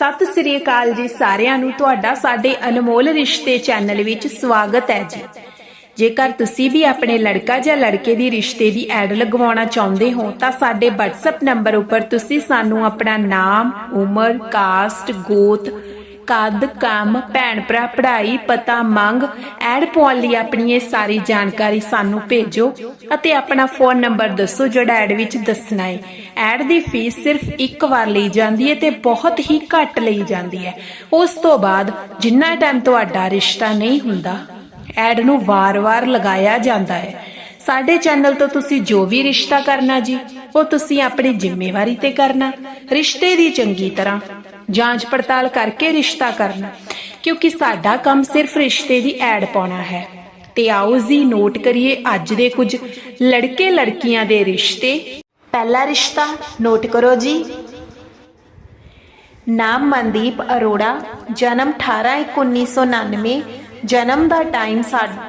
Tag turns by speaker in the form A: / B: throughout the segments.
A: ਸਤਿ ਸ੍ਰੀ ਅਕਾਲ ਜੀ ਸਾਰਿਆਂ ਨੂੰ। ਤੁਹਾਡਾ ਸਾਡੇ ਅਨਮੋਲ ਰਿਸ਼ਤੇ ਚੈਨਲ ਵਿੱਚ ਸਵਾਗਤ ਹੈ ਜੀ। ਜੇਕਰ ਤੁਸੀਂ ਵੀ ਆਪਣੇ ਲੜਕਾ ਜਾਂ ਲੜਕੇ ਦੀ ਰਿਸ਼ਤੇ ਦੀ ਐਡ ਲਗਵਾਉਣਾ ਚਾਹੁੰਦੇ ਹੋ, ਤਾਂ ਸਾਡੇ WhatsApp ਨੰਬਰ ਉੱਪਰ ਤੁਸੀਂ ਸਾਨੂੰ ਆਪਣਾ ਨਾਮ, ਉਮਰ ਕਾਸਟ ਗੋਤ ਕੱਦ ਕੰਮ, ਭੈਣ ਭਰਾ, ਪੜ੍ਹਾਈ, ਪਤਾ, ਮੰਗ ਐਡ ਪਾਉਣ ਲਈ ਆਪਣੀ ਇਹ ਸਾਰੀ ਜਾਣਕਾਰੀ ਸਾਨੂੰ ਭੇਜੋ ਅਤੇ ਆਪਣਾ ਫੋਨ ਨੰਬਰ ਦੱਸੋ ਜਿਹੜਾ ਐਡ ਵਿੱਚ ਦੱਸਣਾ ਹੈ ਐਡ ਦੀ ਫੀਸ ਸਿਰਫ ਇੱਕ ਵਾਰ ਲਈ ਜਾਂਦੀ ਹੈ ਤੇ ਬਹੁਤ ਹੀ ਘੱਟ ਲਈ ਜਾਂਦੀ ਹੈ ਉਸ ਤੋਂ ਬਾਅਦ ਜਿੰਨਾ ਟਾਈਮ ਤੁਹਾਡਾ ਰਿਸ਼ਤਾ ਨਹੀਂ ਹੁੰਦਾ, ਐਡ ਨੂੰ ਵਾਰ-ਵਾਰ ਲਗਾਇਆ ਜਾਂਦਾ ਹੈ ਸਾਡੇ ਚੈਨਲ ਤੋਂ ਤੁਸੀਂ ਜੋ ਵੀ ਰਿਸ਼ਤਾ ਕਰਨਾ ਜੀ, ਉਹ ਤੁਸੀਂ ਆਪਣੀ ਜ਼ਿੰਮੇਵਾਰੀ ਤੇ ਕਰਨਾ। ਰਿਸ਼ਤੇ ਦੀ ਚੰਗੀ ਤਰ੍ਹਾਂ ਜਾਂਚ ਪੜਤਾਲ ਕਰਕੇ ਰਿਸ਼ਤਾ ਕਰਨਾ, ਕਿਉਂਕਿ ਸਾਡਾ ਕੰਮ ਸਿਰਫ ਰਿਸ਼ਤੇ ਦੀ ਐਡ ਪਾਉਣਾ ਹੈ। ਤੇ ਆਓ ਜੀ, ਨੋਟ ਕਰੀਏ ਅੱਜ ਦੇ ਕੁਝ ਲੜਕੇ ਲੜਕੀਆਂ ਦੇ ਰਿਸ਼ਤੇ। ਪਹਿਲਾ ਰਿਸ਼ਤਾ, ਨੋਟ ਕਰੋ ਜੀ। ਨਾਮ ਮਨਦੀਪ ਅਰੋੜਾ, ਜਨਮ 18/1999 ਜਨਮ ਦਾ ਟਾਈਮ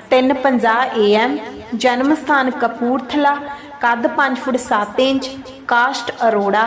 A: 3:50 AM ਜਨਮ ਸਥਾਨ ਕਪੂਰਥਲਾ, ਕੱਦ 5 ਫੁੱਟ 7 ਇੰਚ, ਕਾਸਟ ਅਰੋੜਾ,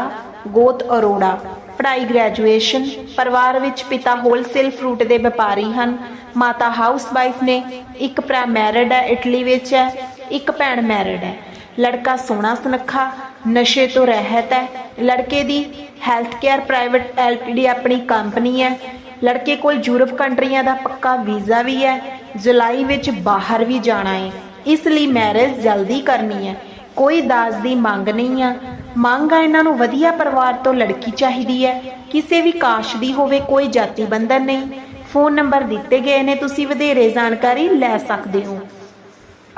A: ਗੋਤ ਅਰੋੜਾ। ਪੜ੍ਹਾਈ ਗ੍ਰੈਜੂਏਸ਼ਨ ਪਰਿਵਾਰ ਵਿੱਚ ਪਿਤਾ ਹੋਲਸੇਲ ਫਰੂਟ ਦੇ ਵਪਾਰੀ ਹਨ। ਮਾਤਾ ਹਾਊਸ ਨੇ ਇੱਕ ਭਰਾ ਮੈਰਿਡ ਹੈ, ਇਟਲੀ ਵਿੱਚ ਹੈ, ਇੱਕ ਭੈਣ ਮੈਰਿਡ ਹੈ। ਲੜਕਾ ਸੋਹਣਾ ਸੁਨੱਖਾ, ਨਸ਼ੇ ਤੋਂ ਰਹਿਤ ਹੈ। ਲੜਕੇ ਦੀ ਹੈਲਥ ਕੇਅਰ ਪ੍ਰਾਈਵੇਟ ਐਲਟੀਡੀ ਆਪਣੀ ਕੰਪਨੀ ਹੈ। ਲੜਕੇ ਕੋਲ ਯੂਰਪ ਕੰਟਰੀਆਂ ਦਾ ਪੱਕਾ ਵੀਜ਼ਾ ਵੀ ਹੈ। ਜੁਲਾਈ ਵਿੱਚ ਬਾਹਰ ਵੀ ਜਾਣਾ ਹੈ। ਇਸ ਲਈ ਮੈਰਿਜ ਜਲਦੀ ਕਰਨੀ ਹੈ। ਕੋਈ ਦਾਜ ਦੀ ਮੰਗ ਨਹੀਂ ਆ। ਮੰਗ ਆ ਇਹਨਾਂ ਨੂੰ ਵਧੀਆ ਪਰਿਵਾਰ ਤੋਂ ਲੜਕੀ ਚਾਹੀਦੀ ਹੈ। ਕਿਸੇ ਵੀ ਕਾਸ਼ ਦੀ ਹੋਵੇ, ਕੋਈ ਜਾਤੀ ਬੰਧਨ ਨਹੀਂ। ਫੋਨ ਨੰਬਰ ਦਿੱਤੇ ਗਏ ਨੇ, ਤੁਸੀਂ ਵਧੇਰੇ ਜਾਣਕਾਰੀ ਲੈ ਸਕਦੇ ਹੋ।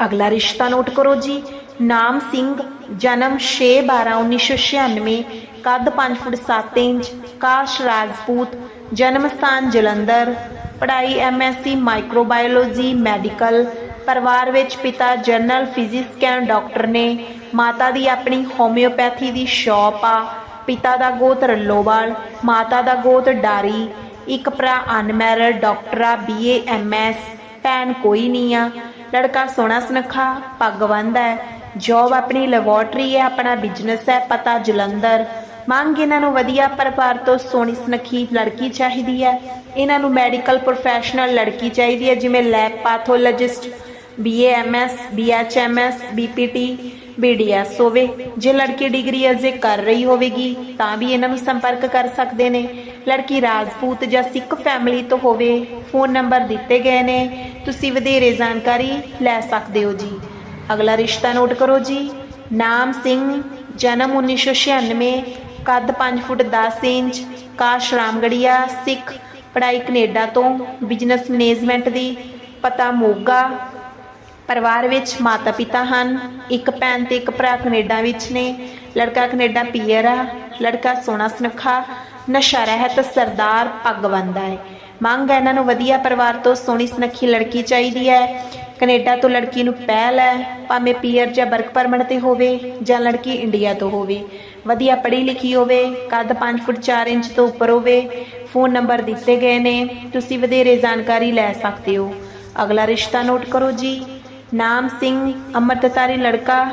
A: ਅਗਲਾ ਰਿਸ਼ਤਾ ਨੋਟ ਕਰੋ ਜੀ। ਨਾਮ ਸਿੰਘ, ਜਨਮ 6/12/1996 ਕੱਦ 5 ਫੁੱਟ 7 ਇੰਚ, ਕਾਸ਼ ਰਾਜਪੂਤ, ਜਨਮ ਸਥਾਨ ਜਲੰਧਰ। ਪੜ੍ਹਾਈ ਐਮਐਸਸੀ ਮਾਈਕਰੋਬਾਇਓਲੋਜੀ, ਮੈਡੀਕਲ। ਪਰਿਵਾਰ ਵਿੱਚ ਪਿਤਾ ਜਨਰਲ ਫਿਜ਼ਿਕਸ ਡਾਕਟਰ ਨੇ ਮਾਤਾ ਦੀ ਆਪਣੀ ਹੋਮਿਓਪੈਥੀ ਦੀ ਸ਼ਾਪ ਆ, ਪਿਤਾ ਦਾ ਗੋਤ ਰੱਲੋਵਾਲ, ਮਾਤਾ ਦਾ ਗੋਤ ਡਾਰੀ, ਇੱਕ ਭਰਾ ਅਨਮੈਰਿਡ ਡਾਕਟਰ ਆ ਬੀਏ ਐਮਐਸ ਭੈਣ ਕੋਈ ਨਹੀਂ ਆ। ਲੜਕਾ ਸੋਹਣਾ ਸੁਨੱਖਾ ਪੱਗ ਬੰਨ੍ਹਦਾ ਹੈ ਜੌਬ ਆਪਣੀ ਲੈਬੋਰਟਰੀ ਹੈ, ਆਪਣਾ ਬਿਜ਼ਨਸ ਹੈ, ਪਤਾ ਜਲੰਧਰ। ਮੰਗ ਇਹਨਾਂ ਨੂੰ ਵਧੀਆ ਪਰਿਵਾਰ ਤੋਂ ਸੋਹਣੀ ਸੁਨੱਖੀ ਲੜਕੀ ਚਾਹੀਦੀ ਹੈ। ਇਹਨਾਂ ਨੂੰ ਮੈਡੀਕਲ ਪ੍ਰੋਫੈਸ਼ਨਲ ਲੜਕੀ ਚਾਹੀਦੀ ਹੈ, ਜਿਵੇਂ lab pathologist BAMS BHMS BPT BDS ਹੋਵੇ। ਜੇ ਲੜਕੀ ਡਿਗਰੀ ਅਜੇ ਕਰ ਰਹੀ ਹੋਵੇਗੀ, ਤਾਂ ਵੀ ਇਹਨਾਂ ਨੂੰ ਸੰਪਰਕ ਕਰ ਸਕਦੇ ਨੇ। ਲੜਕੀ ਰਾਜਪੂਤ ਜਾਂ ਸਿੱਖ ਫੈਮਿਲੀ ਤੋਂ ਹੋਵੇ ਫੋਨ ਨੰਬਰ ਦਿੱਤੇ ਗਏ ਨੇ। ਤੁਸੀਂ ਵਧੇਰੇ ਜਾਣਕਾਰੀ ਲੈ ਸਕਦੇ ਹੋ ਜੀ। ਅਗਲਾ ਰਿਸ਼ਤਾ ਨੋਟ ਕਰੋ ਜੀ। ਨਾਮ ਸਿੰਘ, ਜਨਮ 1996 ਕੱਦ 5 ਫੁੱਟ 10 ਇੰਚ, ਕਾਸ਼ ਰਾਮਗੜੀਆ, ਸਿੱਖ, ਪੜ੍ਹਾਈ ਕੈਨੇਡਾ ਤੋਂ ਬਿਜ਼ਨਸ ਮੈਨੇਜਮੈਂਟ ਦੀ, ਪਤਾ ਮੋਗਾ ਪਰਿਵਾਰ ਵਿੱਚ ਮਾਤਾ ਪਿਤਾ ਹਨ। ਇੱਕ ਭੈਣ ਤੇ ਇੱਕ ਭਰਾ ਕੈਨੇਡਾ ਵਿੱਚ ਨੇ। ਲੜਕਾ ਕੈਨੇਡਾ ਪੀਅਰ ਆ ਲੜਕਾ ਸੋਹਣਾ ਸੁਨੱਖਾ, ਨਸ਼ਾ ਰਹਿਤ ਸਰਦਾਰ ਪੱਗ ਬੰਦਾ ਹੈ। ਮੰਗ ਹੈ ਇਹਨਾਂ ਨੂੰ ਵਧੀਆ ਪਰਿਵਾਰ ਤੋਂ ਸੋਹਣੀ ਸੁਨੱਖੀ ਲੜਕੀ ਚਾਹੀਦੀ ਹੈ। ਕੈਨੇਡਾ ਤੋਂ ਲੜਕੀ ਨੂੰ ਪਹਿਲ ਹੈ, ਭਾਵੇਂ ਪੀਅਰ ਜਾਂ ਵਰਕ ਪਰਮਿਟ ਤੇ ਹੋਵੇ ਜਾਂ ਲੜਕੀ ਇੰਡੀਆ ਤੋਂ ਹੋਵੇ। ਵਧੀਆ ਪੜ੍ਹੀ ਲਿਖੀ ਹੋਵੇ, ਕੱਦ 5 ਫੁੱਟ 4 ਇੰਚ ਤੋਂ ਉੱਪਰ ਹੋਵੇ, ਫੋਨ ਨੰਬਰ ਦਿੱਤੇ ਗਏ ਨੇ, ਤੁਸੀਂ ਵਧੇਰੇ ਜਾਣਕਾਰੀ ਲੈ ਸਕਦੇ ਹੋ। ਅਗਲਾ ਰਿਸ਼ਤਾ ਨੋਟ ਕਰੋ ਜੀ। ਨਾਮ ਸਿੰਘ, ਅੰਮ੍ਰਿਤਧਾਰੀ ਲੜਕਾ,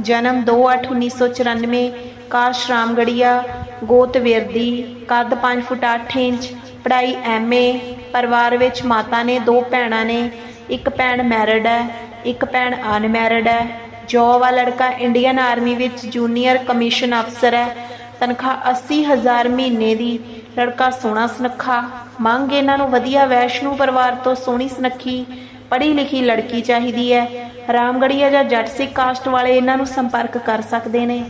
A: ਜਨਮ 2/8/1994 ਕਾਸ਼ ਰਾਮਗੜੀਆ, ਗੋਤ ਵਿਰਦੀ, ਕੱਦ 5 ਫੁੱਟ 8 ਇੰਚ, ਪੜ੍ਹਾਈ ਐਮਏ ਪਰਿਵਾਰ ਵਿੱਚ ਮਾਤਾ ਨੇ ਦੋ ਭੈਣਾਂ ਨੇ, ਇੱਕ ਭੈਣ ਮੈਰਿਡ ਹੈ, ਇੱਕ ਭੈਣ ਅਨਮੈਰਿਡ ਹੈ। ਜੋਬ ਵਾਲਾ ਲੜਕਾ ਇੰਡੀਅਨ ਆਰਮੀ ਵਿੱਚ ਜੂਨੀਅਰ ਕਮਿਸ਼ਨ ਅਫਸਰ ਹੈ। ਤਨਖਾਹ 80000 ਮਹੀਨੇ ਦੀ। ਲੜਕਾ ਸੋਹਣਾ ਸੁਨੱਖਾ। ਮੰਗ ਇਹਨਾਂ ਨੂੰ ਵਧੀਆ ਵੈਸ਼ਨੂ ਪਰਿਵਾਰ ਤੋਂ ਸੋਹਣੀ ਸੁਨੱਖੀ। ਪੜ੍ਹੀ ਲਿਖੀ ਲੜਕੀ ਚਾਹੀਦੀ ਹੈ। ਰਾਮਗੜੀਆ ਜਾਂ ਜੱਟ ਸਿੱਖ ਕਾਸਟ ਵਾਲੇ ਇਹਨਾਂ ਨੂੰ ਸੰਪਰਕ ਕਰ ਸਕਦੇ ਨੇ।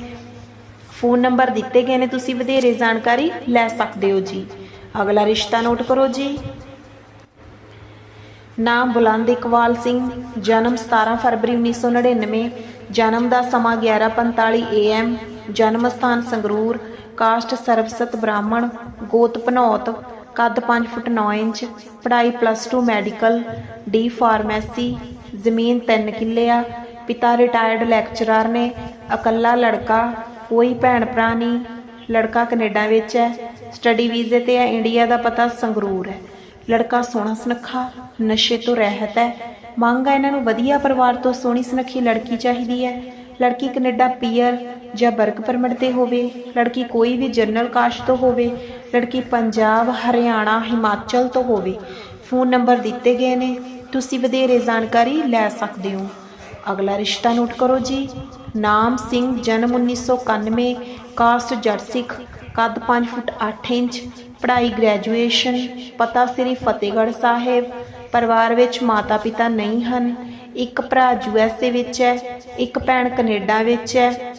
A: ਫੋਨ ਨੰਬਰ ਦਿੱਤੇ ਗਏ ਨੇ, ਤੁਸੀਂ ਵਧੇਰੇ ਜਾਣਕਾਰੀ ਲੈ ਸਕਦੇ ਹੋ ਜੀ। ਅਗਲਾ ਰਿਸ਼ਤਾ ਨੋਟ ਕਰੋ ਜੀ। ਨਾਮ ਬੁਲੰਦ ਇਕਬਾਲ ਸਿੰਘ, ਜਨਮ 17 ਫਰਵਰੀ 1999 ਜਨਮ ਦਾ ਸਮਾਂ 11:45 AM ਜਨਮ ਸਥਾਨ ਸੰਗਰੂਰ ਕਾਸਟ ਸਰਬਸਤ ਬ੍ਰਾਹਮਣ, ਗੋਤ ਭਨੌਤ ਕੱਦ 5 ਫੁੱਟ 9 ਇੰਚ, ਪੜ੍ਹਾਈ ਪਲੱਸ 2 ਮੈਡੀਕਲ ਡੀ ਫਾਰਮੇਸੀ ਜ਼ਮੀਨ 3 ਕਿੱਲੇ ਆ, ਪਿਤਾ ਰਿਟਾਇਰਡ ਲੈਕਚਰਰ ਨੇ, ਇਕੱਲਾ ਲੜਕਾ, ਕੋਈ ਭੈਣ ਭਰਾ ਨਹੀਂ, ਲੜਕਾ ਕੈਨੇਡਾ ਵਿੱਚ ਹੈ ਸਟੱਡੀ ਵੀਜ਼ੇ ਤੇ ਹੈ ਇੰਡੀਆ ਦਾ ਪਤਾ ਸੰਗਰੂਰ ਹੈ। ਲੜਕਾ ਸੋਹਣਾ ਸੁਨੱਖਾ, ਨਸ਼ੇ ਤੋਂ ਰਹਿਤ ਹੈ, ਮੰਗ ਹੈ ਇਹਨਾਂ ਨੂੰ ਵਧੀਆ ਪਰਿਵਾਰ ਤੋਂ ਸੋਹਣੀ ਸੁਨੱਖੀ ਲੜਕੀ ਚਾਹੀਦੀ ਹੈ। ਲੜਕੀ ਕੈਨੇਡਾ ਪੀਅਰ ਜਾਂ ਵਰਕ ਪਰਮਿਟ ਤੇ ਹੋਵੇ, ਲੜਕੀ ਕੋਈ ਵੀ ਜਨਰਲ ਕਾਸਟ ਤੋਂ ਹੋਵੇ, ਲੜਕੀ ਪੰਜਾਬ, ਹਰਿਆਣਾ, ਹਿਮਾਚਲ ਤੋਂ ਹੋਵੇ, ਫੋਨ ਨੰਬਰ ਦਿੱਤੇ ਗਏ ਨੇ, ਤੁਸੀਂ ਵਧੇਰੇ ਜਾਣਕਾਰੀ ਲੈ ਸਕਦੇ ਹੋ। ਅਗਲਾ ਰਿਸ਼ਤਾ ਨੋਟ ਕਰੋ ਜੀ। ਨਾਮ ਸਿੰਘ, ਜਨਮ 1991 ਕਾਸਟ ਜੱਟ ਸਿੱਖ ਕੱਦ 5 ਫੁੱਟ 8 ਇੰਚ, ਪੜ੍ਹਾਈ ਗ੍ਰੈਜੂਏਸ਼ਨ, ਪਤਾ ਸ੍ਰੀ ਫਤਿਹਗੜ੍ਹ ਸਾਹਿਬ, ਪਰਿਵਾਰ ਵਿੱਚ ਮਾਤਾ ਪਿਤਾ ਨਹੀਂ ਹਨ, ਇੱਕ ਭਰਾ ਯੂ ਐਸ ਏ ਵਿੱਚ ਹੈ, ਇੱਕ ਭੈਣ ਕੈਨੇਡਾ ਵਿੱਚ ਹੈ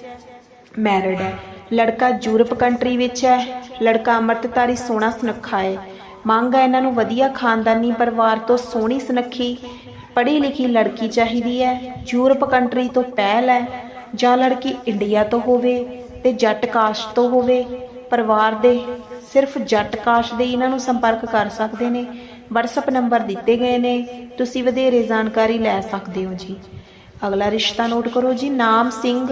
A: ਮੈਰਿਡ ਹੈ। ਲੜਕਾ ਯੂਰਪ ਕੰਟਰੀ ਵਿੱਚ ਹੈ। ਲੜਕਾ ਅੰਮ੍ਰਿਤਧਾਰੀ ਸੋਹਣਾ ਸੁਨੱਖਾ ਹੈ। ਮੰਗ ਹੈ ਇਹਨਾਂ ਨੂੰ ਵਧੀਆ ਖਾਨਦਾਨੀ ਪਰਿਵਾਰ ਤੋਂ ਸੋਹਣੀ ਸੁਨੱਖੀ, ਪੜ੍ਹੀ ਲਿਖੀ ਲੜਕੀ ਚਾਹੀਦੀ ਹੈ। ਯੂਰਪ ਕੰਟਰੀ ਤੋਂ ਪਹਿਲ ਹੈ। ਜਾਂ ਲੜਕੀ ਇੰਡੀਆ ਤੋਂ ਹੋਵੇ ਤੇ ਜੱਟ ਕਾਸਟ ਤੋਂ ਹੋਵੇ। ਪਰਿਵਾਰ ਦੇ ਸਿਰਫ ਜੱਟ ਕਾਸਟ ਦੇ ਇਹਨਾਂ ਨੂੰ ਸੰਪਰਕ ਕਰ ਸਕਦੇ ਨੇ। WhatsApp ਨੰਬਰ ਦਿੱਤੇ ਗਏ ਨੇ। ਤੁਸੀਂ ਵਧੇਰੇ ਜਾਣਕਾਰੀ ਲੈ ਸਕਦੇ ਹੋ ਜੀ। ਅਗਲਾ ਰਿਸ਼ਤਾ ਨੋਟ ਕਰੋ ਜੀ। ਨਾਮ ਸਿੰਘ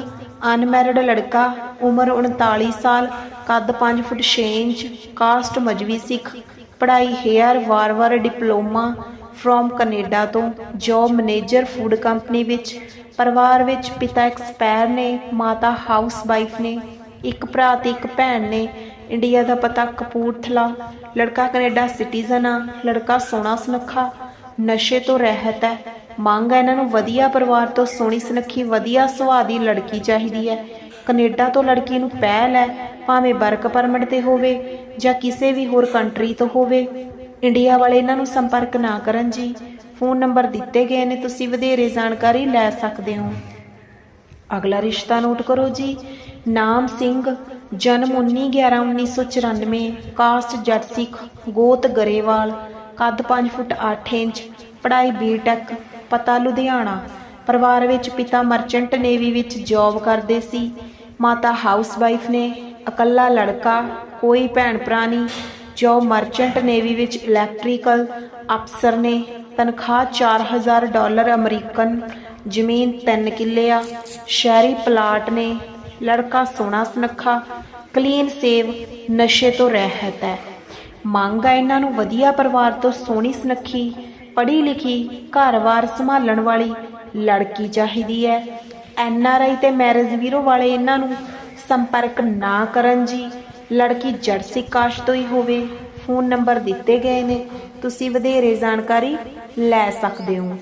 A: ਅਨਮੈਰਿਡ ਲੜਕਾ, ਉਮਰ 39 ਸਾਲ, ਕੱਦ 5 ਫੁੱਟ 6 ਇੰਚ, ਕਾਸਟ ਮਜਵੀ ਸਿੱਖ, ਪੜ੍ਹਾਈ ਹੇਅਰ ਵਾਰ-ਵਾਰ ਡਿਪਲੋਮਾ ਫਰੋਮ ਕੈਨੇਡਾ ਤੋਂ, ਜੌਬ ਮੈਨੇਜਰ ਫੂਡ ਕੰਪਨੀ ਵਿੱਚ, ਪਰਿਵਾਰ ਵਿੱਚ ਪਿਤਾ ਐਕਸਪਾਇਰ ਨੇ, ਮਾਤਾ ਹਾਊਸ ਵਾਈਫ ਨੇ, ਇੱਕ ਭਰਾ ਤੇ ਇੱਕ ਭੈਣ ਨੇ, ਇੰਡੀਆ ਦਾ ਪਤਾ ਕਪੂਰਥਲਾ, ਲੜਕਾ ਕੈਨੇਡਾ ਸਿਟੀਜ਼ਨ ਆ, ਲੜਕਾ ਸੋਨਾ ਸੁਨੱਖਾ ਨਸ਼ੇ ਤੋਂ ਰਹਿਤ ਹੈ। ਮੰਗ ਹੈ ਇਹਨਾਂ ਨੂੰ ਵਧੀਆ ਪਰਿਵਾਰ ਤੋਂ ਸੋਹਣੀ ਸੁਨੱਖੀ, ਵਧੀਆ ਸੁਭਾਅ ਦੀ ਲੜਕੀ ਚਾਹੀਦੀ ਹੈ। ਕੈਨੇਡਾ ਤੋਂ ਲੜਕੀ ਨੂੰ ਪਹਿਲ ਹੈ, ਭਾਵੇਂ ਵਰਕ ਪਰਮਿਟ ਤੇ ਹੋਵੇ ਜਾਂ ਕਿਸੇ ਵੀ ਹੋਰ ਕੰਟਰੀ ਤੋਂ ਹੋਵੇ। ਇੰਡੀਆ ਵਾਲੇ ਇਹਨਾਂ ਨੂੰ ਸੰਪਰਕ ਨਾ ਕਰਨ ਜੀ। ਫੋਨ ਨੰਬਰ ਦਿੱਤੇ ਗਏ ਨੇ, ਤੁਸੀਂ ਵਧੇਰੇ ਜਾਣਕਾਰੀ ਲੈ ਸਕਦੇ ਹੋ। ਅਗਲਾ ਰਿਸ਼ਤਾ ਨੋਟ ਕਰੋ ਜੀ। ਨਾਮ ਸਿੰਘ, ਜਨਮ 19/11/1994 ਕਾਸਟ ਜੱਟ ਸਿੱਖ ਗੋਤ ਗਰੇਵਾਲ, ਕੱਦ 5 ਫੁੱਟ 8 ਇੰਚ ਪੜ੍ਹਾਈ ਬੀਟੈਕ ਪਤਾ ਲੁਧਿਆਣਾ। ਪਰਿਵਾਰ ਵਿੱਚ ਪਿਤਾ ਮਰਚੈਂਟ ਨੇਵੀ ਵਿੱਚ ਜੌਬ ਕਰਦੇ ਸੀ। ਮਾਤਾ ਹਾਊਸਵਾਈਫ ਨੇ ਇਕੱਲਾ ਲੜਕਾ, ਕੋਈ ਭੈਣ ਭਰਾ ਨਹੀਂ, ਜੋ ਮਰਚੈਂਟ ਨੇਵੀ ਵਿੱਚ ਇਲੈਕਟ੍ਰੀਕਲ ਅਫਸਰ ਨੇ ਤਨਖਾਹ 4000 ਡਾਲਰ ਅਮਰੀਕਨ ਜ਼ਮੀਨ 3 ਕਿੱਲੇ ਆ। ਸ਼ਹਿਰੀ ਪਲਾਟ ਨੇ ਲੜਕਾ ਸੋਹਣਾ ਸੁਨੱਖਾ ਕਲੀਨ ਸੇਵ ਨਸ਼ੇ ਤੋਂ ਰਹਿਤ ਹੈ। ਮੰਗ ਆ ਇਹਨਾਂ ਨੂੰ ਵਧੀਆ ਪਰਿਵਾਰ ਤੋਂ ਸੋਹਣੀ ਸੁਨੱਖੀ ਪੜ੍ਹੀ ਲਿਖੀ ਘਰ-ਬਾਰ ਸੰਭਾਲਣ ਵਾਲੀ ਲੜਕੀ ਚਾਹੀਦੀ ਹੈ। ਐਨ ਆਰ ਆਈ ਤੇ ਮੈਰਿਜ ਵੀਰੋ ਵਾਲੇ ਇਹਨਾਂ ਨੂੰ ਸੰਪਰਕ ਨਾ ਕਰਨ ਜੀ। ਲੜਕੀ ਜਰਸੀ ਕਾਸ਼ ਤੋਂ ਹੀ ਹੋਵੇ, ਫੋਨ ਨੰਬਰ ਦਿੱਤੇ ਗਏ ਨੇ। ਤੁਸੀਂ ਵਧੇਰੇ ਜਾਣਕਾਰੀ ਲੈ ਸਕਦੇ ਹੋ।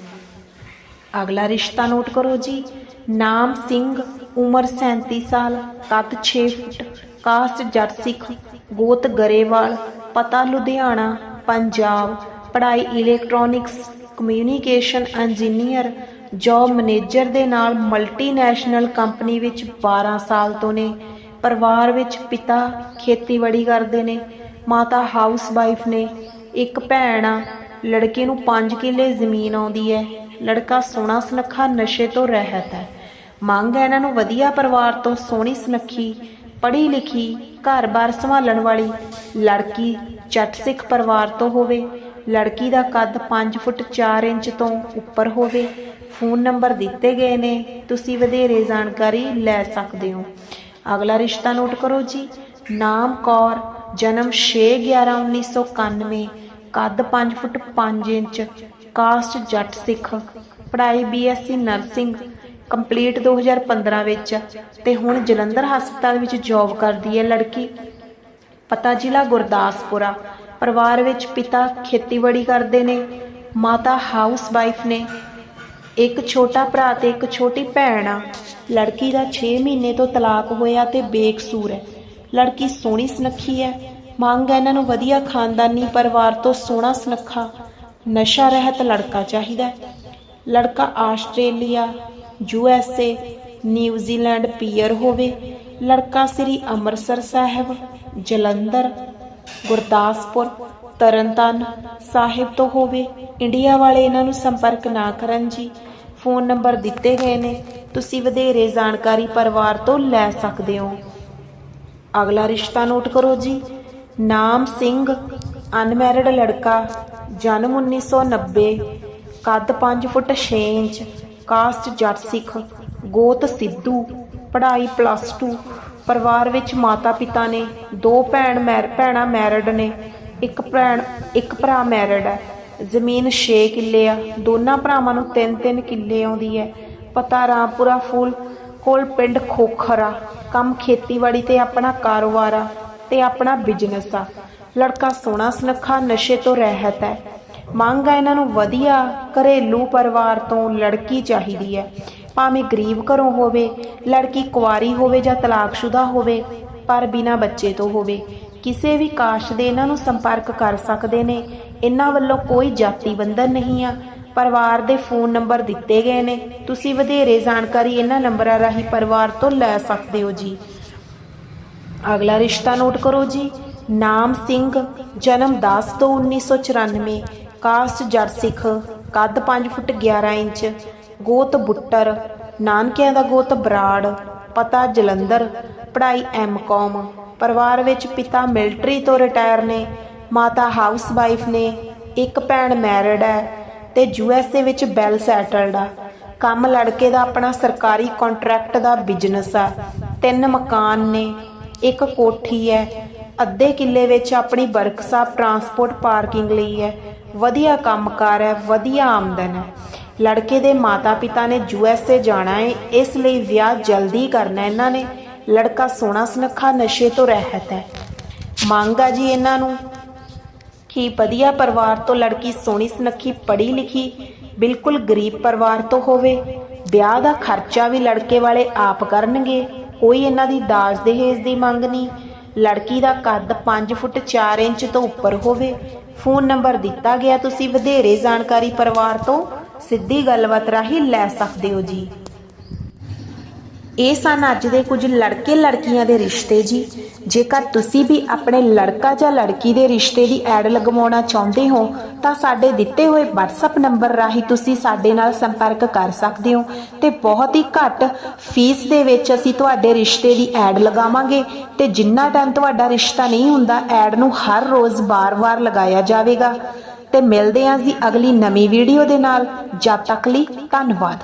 A: ਅਗਲਾ ਰਿਸ਼ਤਾ ਨੋਟ ਕਰੋ ਜੀ। ਨਾਮ ਸਿੰਘ, ਉਮਰ 37 ਸਾਲ ਕੱਦ 6 ਫੁੱਟ, ਕਾਸਟ ਜੱਟ ਸਿੱਖ ਗੋਤ ਗਰੇਵਾਲ, ਪਤਾ ਲੁਧਿਆਣਾ, ਪੰਜਾਬ। ਪੜ੍ਹਾਈ electronics communication engineer job manager ਦੇ ਨਾਲ ਮਲਟੀਨੈਸ਼ਨਲ ਕੰਪਨੀ ਵਿੱਚ 12 ਸਾਲ ਤੋਂ ਨੇ। ਪਰਿਵਾਰ ਵਿੱਚ ਪਿਤਾ ਖੇਤੀਬਾੜੀ ਕਰਦੇ ਨੇ, ਮਾਤਾ ਹਾਊਸ ਵਾਈਫ ਨੇ। ਇੱਕ ਭੈਣ ਆ, ਲੜਕੇ ਨੂੰ 5 ਕਿੱਲੇ ਜ਼ਮੀਨ ਆਉਂਦੀ ਹੈ। ਲੜਕਾ ਸੋਹਣਾ ਸੁਨੱਖਾ ਨਸ਼ੇ ਤੋਂ ਰਹਿਤ ਹੈ। ਮੰਗ ਹੈ ਇਹਨਾਂ ਨੂੰ ਵਧੀਆ ਪਰਿਵਾਰ ਤੋਂ ਸੋਹਣੀ ਸੁਨੱਖੀ, ਪੜ੍ਹੀ ਲਿਖੀ, ਘਰ-ਬਾਰ ਸੰਭਾਲਣ ਵਾਲੀ, ਲੜਕੀ, ਜੱਟ ਸਿੱਖ ਪਰਿਵਾਰ ਤੋਂ ਹੋਵੇ। ਲੜਕੀ ਦਾ ਕੱਦ 5 ਫੁੱਟ 4 ਇੰਚ ਤੋਂ ਉੱਪਰ ਹੋਵੇ। ਫੋਨ ਨੰਬਰ ਦਿੱਤੇ ਗਏ ਨੇ। ਤੁਸੀਂ ਵਧੇਰੇ ਜਾਣਕਾਰੀ ਲੈ ਸਕਦੇ ਹੋ। ਅਗਲਾ ਰਿਸ਼ਤਾ ਨੋਟ ਕਰੋ ਜੀ। ਨਾਮ ਕੌਰ, ਜਨਮ 6/11/1991 ਕੱਦ 5 ਫੁੱਟ 5 ਇੰਚ, ਕਾਸਟ ਜੱਟ ਸਿੱਖ, ਪੜ੍ਹਾਈ ਬੀਐਸਸੀ ਨਰਸਿੰਗ, ਕੰਪਲੀਟ 2015 ਵਿੱਚ ਤੇ ਹੁਣ ਜਲੰਧਰ ਹਸਪਤਾਲ ਵਿੱਚ ਜੌਬ ਕਰਦੀ ਹੈ ਲੜਕੀ। ਪਤਾ ਜ਼ਿਲ੍ਹਾ ਗੁਰਦਾਸਪੁਰਾ। ਪਰਿਵਾਰ ਵਿੱਚ ਪਿਤਾ ਖੇਤੀਬਾੜੀ ਕਰਦੇ ਨੇ, ਮਾਤਾ ਹਾਊਸ ਵਾਈਫ ਨੇ। ਇੱਕ ਛੋਟਾ ਭਰਾ ਤੇ ਇੱਕ ਛੋਟੀ ਭੈਣ ਆ। ਲੜਕੀ ਦਾ 6 ਮਹੀਨੇ ਤੋਂ ਤਲਾਕ ਹੋਇਆ ਤੇ ਬੇਕਸੂਰ ਹੈ। ਲੜਕੀ ਸੋਹਣੀ ਸੁਨੱਖੀ ਹੈ। ਮੰਗ ਹੈ ਇਹਨਾਂ ਨੂੰ ਵਧੀਆ ਖਾਨਦਾਨੀ ਪਰਿਵਾਰ ਤੋਂ ਸੋਹਣਾ ਸੁਨੱਖਾ, ਨਸ਼ਾ ਰਹਿਤ ਲੜਕਾ ਚਾਹੀਦਾ ਲੜਕਾ Australia, U S A New Zealand PR ਹੋਵੇ। ਲੜਕਾ ਸ੍ਰੀ ਅੰਮ੍ਰਿਤਸਰ ਸਾਹਿਬ, ਜਲੰਧਰ ਗੁਰਦਾਸਪੁਰ, ਤਰਨਤਾਰਨ ਸਾਹਿਬ ਤੋਂ ਹੋਵੇ, ਇੰਡੀਆ ਵਾਲੇ ਇਹਨਾਂ ਨੂੰ ਸੰਪਰਕ ਨਾ ਕਰਨ ਜੀ। ਫੋਨ ਨੰਬਰ ਦਿੱਤੇ ਗਏ ਨੇ, ਤੁਸੀਂ ਵਧੇਰੇ ਜਾਣਕਾਰੀ ਪਰਿਵਾਰ ਤੋਂ ਲੈ ਸਕਦੇ ਹੋ। ਅਗਲਾ ਰਿਸ਼ਤਾ ਨੋਟ ਕਰੋ ਜੀ। ਨਾਮ ਸਿੰਘ, ਅਨਮੈਰਿਡ ਲੜਕਾ, ਜਨਮ 1990 ਕੱਦ 5 ਫੁੱਟ 6 ਇੰਚ, ਕਾਸਟ ਜੱਟ ਸਿੱਖ, ਗੋਤ ਸਿੱਧੂ, ਪੜ੍ਹਾਈ ਪਲੱਸ 2 ਪਰਿਵਾਰ ਵਿੱਚ ਮਾਤਾ ਪਿਤਾ ਨੇ, ਦੋ ਭੈਣ ਮੈਰ, ਭੈਣਾਂ ਮੈਰਿਡ ਨੇ, ਇੱਕ ਭੈਣ, ਇੱਕ ਭਰਾ ਮੈਰਿਡ ਹੈ। ਜ਼ਮੀਨ 6 ਕਿੱਲੇ ਆ, ਦੋਨਾਂ ਭਰਾਵਾਂ ਨੂੰ 3-3 ਕਿੱਲੇ ਆਉਂਦੀ ਹੈ। ਪਤਾ ਰਾਮਪੁਰਾ ਫੂਲ ਕੋਲ ਪਿੰਡ ਖੋਖਰਾ ਕੰਮ ਖੇਤੀਬਾੜੀ ਤੇ ਆਪਣਾ ਕਾਰੋਬਾਰ ਆ ਤੇ ਆਪਣਾ ਬਿਜ਼ਨਸ ਆ। ਲੜਕਾ ਸੋਹਣਾ ਸੁਨੱਖਾ, ਨਸ਼ੇ ਤੋਂ ਰਹਿਤ ਹੈ। ਮੰਗ ਆ ਇਹਨਾਂ ਨੂੰ ਵਧੀਆ ਘਰੇਲੂ ਪਰਿਵਾਰ ਤੋਂ ਲੜਕੀ ਚਾਹੀਦੀ ਹੈ। ਭਾਵੇਂ ਗਰੀਬ ਘਰੋਂ ਹੋਵੇ, ਲੜਕੀ ਕੁਆਰੀ ਹੋਵੇ ਜਾਂ ਤਲਾਕਸ਼ੁਦਾ ਹੋਵੇ, ਪਰ ਬਿਨਾਂ ਬੱਚੇ ਤੋਂ ਹੋਵੇ, ਕਿਸੇ ਵੀ ਕਾਸ਼ ਦੇ ਇਹਨਾਂ ਨੂੰ ਸੰਪਰਕ ਕਰ ਸਕਦੇ ਨੇ। ਇਹਨਾਂ ਵੱਲੋਂ ਕੋਈ ਜਾਤੀ ਬੰਧਨ ਨਹੀਂ ਆ। ਪਰਿਵਾਰ ਦੇ ਫੋਨ ਨੰਬਰ ਦਿੱਤੇ ਗਏ ਨੇ। ਤੁਸੀਂ ਵਧੇਰੇ ਜਾਣਕਾਰੀ ਇਹਨਾਂ ਨੰਬਰਾਂ ਰਾਹੀਂ ਪਰਿਵਾਰ ਤੋਂ ਲੈ ਸਕਦੇ ਹੋ ਜੀ। ਅਗਲਾ ਰਿਸ਼ਤਾ ਨੋਟ ਕਰੋ ਜੀ। ਨਾਮ ਸਿੰਘ, ਜਨਮ 10 ਤੋਂ 1994 ਕਾਸਟ ਜੱਟ ਸਿੱਖ ਕੱਦ 5 ਫੁੱਟ 11 ਇੰਚ ਗੋਤ ਬੁੱਟਰ, ਨਾਨਕਿਆਂ ਦਾ ਗੋਤ ਬਰਾੜ, ਪਤਾ ਜਲੰਧਰ, ਪੜ੍ਹਾਈ ਐਮਕਾਮ ਪਰਿਵਾਰ ਵਿੱਚ ਪਿਤਾ ਮਿਲਟਰੀ ਤੋਂ ਰਿਟਾਇਰ ਨੇ, ਮਾਤਾ ਹਾਊਸ ਵਾਈਫ ਨੇ, ਇੱਕ ਭੈਣ ਮੈਰਿਡ ਹੈ ਤੇ ਯੂਐਸਏ ਵਿੱਚ ਬੈਲ ਸੈਟਲਡ ਆ। ਕੰਮ ਲੜਕੇ ਦਾ ਆਪਣਾ ਸਰਕਾਰੀ ਕੰਟਰੈਕਟ ਦਾ ਬਿਜ਼ਨਸ ਆ। ਤਿੰਨ ਮਕਾਨ ਨੇ, ਇੱਕ ਕੋਠੀ ਹੈ, ਅੱਧੇ ਕਿੱਲੇ ਵਿੱਚ ਆਪਣੀ ਵਰਕਸ਼ਾਪ ਟਰਾਂਸਪੋਰਟ ਪਾਰਕਿੰਗ ਲਈ ਹੈ, ਵਧੀਆ ਕੰਮਕਾਰ ਹੈ, ਵਧੀਆ ਆਮਦਨ ਹੈ। ਲੜਕੇ ਦੇ ਮਾਤਾ-ਪਿਤਾ ਨੇ ਯੂਐਸਏ ਜਾਣਾ ਹੈ ਇਸ ਲਈ ਵਿਆਹ ਜਲਦੀ ਕਰਨਾ ਇਹਨਾਂ ਨੇ। ਲੜਕਾ ਸੋਹਣਾ ਸੁਨੱਖਾ ਨਸ਼ੇ ਤੋਂ ਰਹਿਤ ਹੈ। ਮੰਗ ਆ ਜੀ ਇਹਨਾਂ ਨੂੰ ਕਿ ਵਧੀਆ ਪਰਿਵਾਰ ਤੋਂ ਲੜਕੀ ਸੋਹਣੀ ਸੁਨੱਖੀ ਪੜ੍ਹੀ ਲਿਖੀ ਬਿਲਕੁਲ ਗਰੀਬ ਪਰਿਵਾਰ ਤੋਂ ਹੋਵੇ। ਵਿਆਹ ਦਾ ਖਰਚਾ ਵੀ ਲੜਕੇ ਵਾਲੇ ਆਪ ਕਰਨਗੇ, ਕੋਈ ਇਹਨਾਂ ਦੀ ਦਾਜ ਦਹੇਜ ਦੀ ਮੰਗ ਨਹੀਂ। ਲੜਕੀ ਦਾ ਕੱਦ 5 ਫੁੱਟ 4 ਇੰਚ ਤੋਂ ਉੱਪਰ ਹੋਵੇ। ਫੋਨ ਨੰਬਰ ਦਿੱਤਾ ਗਿਆ ਤੁਸੀਂ ਵਧੇਰੇ ਜਾਣਕਾਰੀ ਪਰਿਵਾਰ ਤੋਂ। ਸਿੱਧੀ ਗੱਲਬਾਤ ਰਾਹੀਂ ਲੈ ਸਕਦੇ ਹੋ ਜੀ। ਇਹ ਸਨ ਅੱਜ ਦੇ ਕੁਝ ਲੜਕੇ ਲੜਕੀਆਂ ਦੇ ਰਿਸ਼ਤੇ ਜੀ। ਜੇਕਰ ਤੁਸੀਂ ਵੀ ਆਪਣੇ ਲੜਕਾ ਜਾਂ ਲੜਕੀ ਦੇ ਰਿਸ਼ਤੇ ਦੀ ਐਡ ਲਗਵਾਉਣਾ ਚਾਹੁੰਦੇ ਹੋ, ਤਾਂ ਸਾਡੇ ਦਿੱਤੇ ਹੋਏ WhatsApp ਨੰਬਰ ਰਾਹੀਂ ਤੁਸੀਂ ਸਾਡੇ ਨਾਲ ਸੰਪਰਕ ਕਰ ਸਕਦੇ ਹੋ ਤੇ ਬਹੁਤ ਹੀ ਘੱਟ ਫੀਸ ਦੇ ਵਿੱਚ ਅਸੀਂ ਤੁਹਾਡੇ ਰਿਸ਼ਤੇ ਦੀ ਐਡ ਲਗਾਵਾਂਗੇ ਤੇ ਜਿੰਨਾ ਟਾਈਮ ਤੁਹਾਡਾ ਰਿਸ਼ਤਾ ਨਹੀਂ ਹੁੰਦਾ, ਐਡ ਨੂੰ ਹਰ ਰੋਜ਼ ਬਾਰ-ਬਾਰ ਲਗਾਇਆ ਜਾਵੇਗਾ। ਤੇ ਮਿਲਦੇ ਹਾਂ ਜੀ ਅਗਲੀ ਨਵੀਂ ਵੀਡੀਓ ਦੇ ਨਾਲ। ਜਦ ਤੱਕ ਲਈ ਧੰਨਵਾਦ।